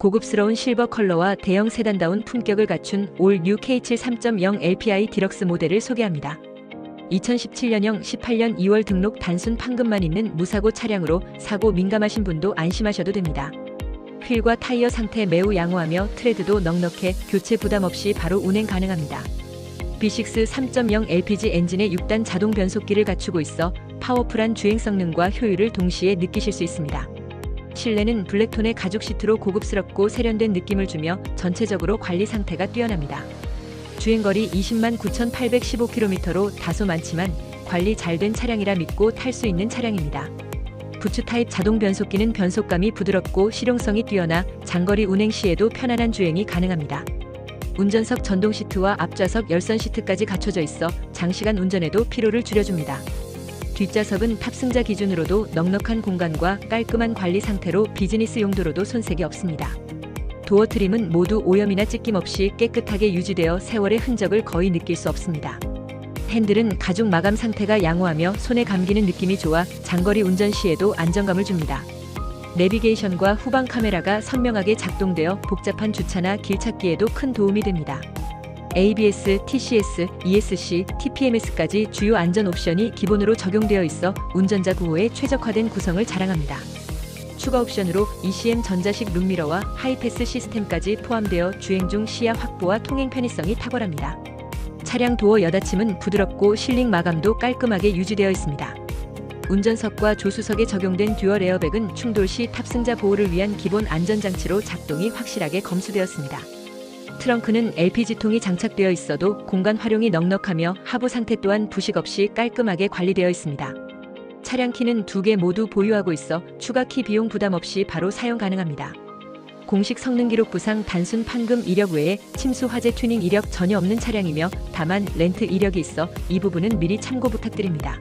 고급스러운 실버 컬러와 대형 세단다운 품격을 갖춘 올 뉴 K7 3.0 LPI 디럭스 모델을 소개합니다. 2017년형 18년 2월 등록 단순 판금만 있는 무사고 차량으로 사고 민감하신 분도 안심하셔도 됩니다. 휠과 타이어 상태 매우 양호하며 트레드도 넉넉해 교체 부담 없이 바로 운행 가능합니다. B6 3.0 LPG 엔진의 6단 자동 변속기를 갖추고 있어 파워풀한 주행 성능과 효율을 동시에 느끼실 수 있습니다. 실내는 블랙톤의 가죽 시트로 고급스럽고 세련된 느낌을 주며 전체적으로 관리 상태가 뛰어납니다. 주행거리 20만 9,815km로 다소 많지만 관리 잘 된 차량이라 믿고 탈 수 있는 차량입니다. 부츠 타입 자동 변속기는 변속감이 부드럽고 실용성이 뛰어나 장거리 운행 시에도 편안한 주행이 가능합니다. 운전석 전동 시트와 앞좌석 열선 시트까지 갖춰져 있어 장시간 운전에도 피로를 줄여줍니다. 뒷좌석은 탑승자 기준으로도 넉넉한 공간과 깔끔한 관리 상태로 비즈니스 용도로도 손색이 없습니다. 도어 트림은 모두 오염이나 찢김 없이 깨끗하게 유지되어 세월의 흔적을 거의 느낄 수 없습니다. 핸들은 가죽 마감 상태가 양호하며 손에 감기는 느낌이 좋아 장거리 운전 시에도 안정감을 줍니다. 내비게이션과 후방 카메라가 선명하게 작동되어 복잡한 주차나 길 찾기에도 큰 도움이 됩니다. ABS, TCS, ESC, TPMS까지 주요 안전 옵션이 기본으로 적용되어 있어 운전자 구호에 최적화된 구성을 자랑합니다. 추가 옵션으로 ECM 전자식 룸미러와 하이패스 시스템까지 포함되어 주행 중 시야 확보와 통행 편의성이 탁월합니다. 차량 도어 여닫침은 부드럽고 실링 마감도 깔끔하게 유지되어 있습니다. 운전석과 조수석에 적용된 듀얼 에어백은 충돌 시 탑승자 보호를 위한 기본 안전장치로 작동이 확실하게 검수되었습니다. 트렁크는 LPG통이 장착되어 있어도 공간 활용이 넉넉하며 하부 상태 또한 부식 없이 깔끔하게 관리되어 있습니다. 차량 키는 두 개 모두 보유하고 있어 추가 키 비용 부담 없이 바로 사용 가능합니다. 공식 성능 기록 부상 단순 판금 이력 외에 침수 화재 튜닝 이력 전혀 없는 차량이며 다만 렌트 이력이 있어 이 부분은 미리 참고 부탁드립니다.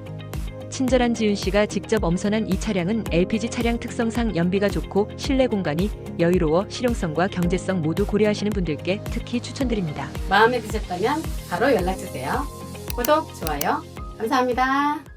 친절한 지윤 씨가 직접 엄선한 이 차량은 LPG 차량 특성상 연비가 좋고 실내 공간이 여유로워 실용성과 경제성 모두 고려하시는 분들께 특히 추천드립니다. 마음에 드셨다면 바로 연락 주세요. 구독, 좋아요. 감사합니다.